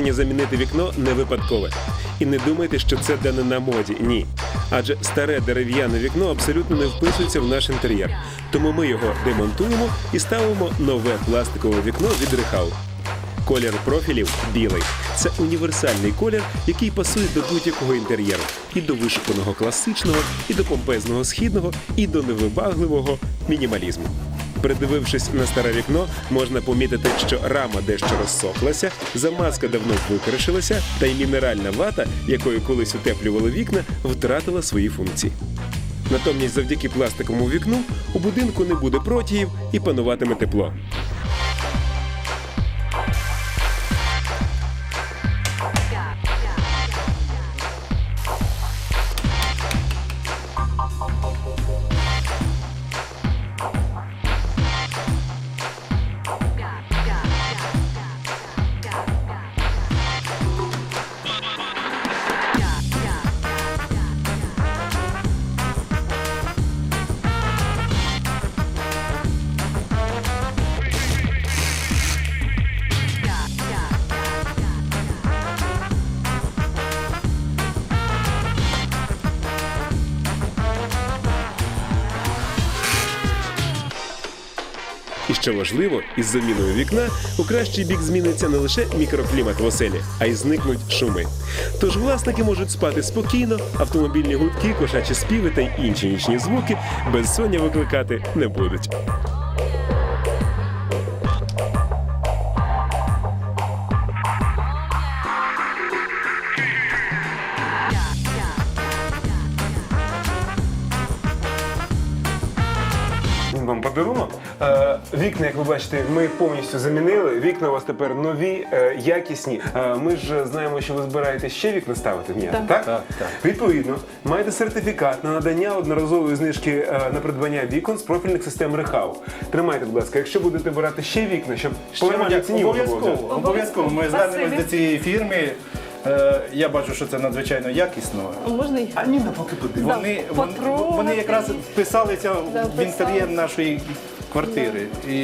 рішення замінити вікно не випадкове. І не думайте, що це дане на моді. Ні. Адже старе дерев'яне вікно абсолютно не вписується в наш інтер'єр. Тому ми його демонтуємо і ставимо нове пластикове вікно від Рехау. Колір профілів білий. Це універсальний колір, який пасує до будь-якого інтер'єру. І до вишуканого класичного, і до помпезного східного, і до невибагливого мінімалізму. Придивившись на старе вікно, можна помітити, що рама дещо розсохлася, замазка давно викришилася, та й мінеральна вата, якою колись утеплювали вікна, втратила свої функції. Натомість, завдяки пластиковому вікну, у будинку не буде протіїв і пануватиме тепло. І що важливо, із заміною вікна у кращий бік зміниться не лише мікроклімат в оселі, а й зникнуть шуми. Тож власники можуть спати спокійно, автомобільні гудки, кошачі співи та інші нічні звуки безсоння викликати не будуть. Вам подарунок. Е, Вікна, як ви бачите, ми повністю замінили. Вікна у вас тепер нові, е, якісні. Е, Ми ж знаємо, що ви збираєтесь ще вікна ставити в місто, так? Так, так. Відповідно, маєте сертифікат на надання одноразової знижки на придбання вікон з профільних систем Рехау. Тримайте, будь ласка, якщо будете брати ще вікна, щоб по нормальній ціні. Обов'язково, обов'язково. Ми звернемось до цієї фірми. Е, Я бачу, що це надзвичайно якісно. Можна їх? А ні, поки подивиться. Вони, вони, потрогати. вони якраз вписалися Да, в інтер'єр нашої квартири. І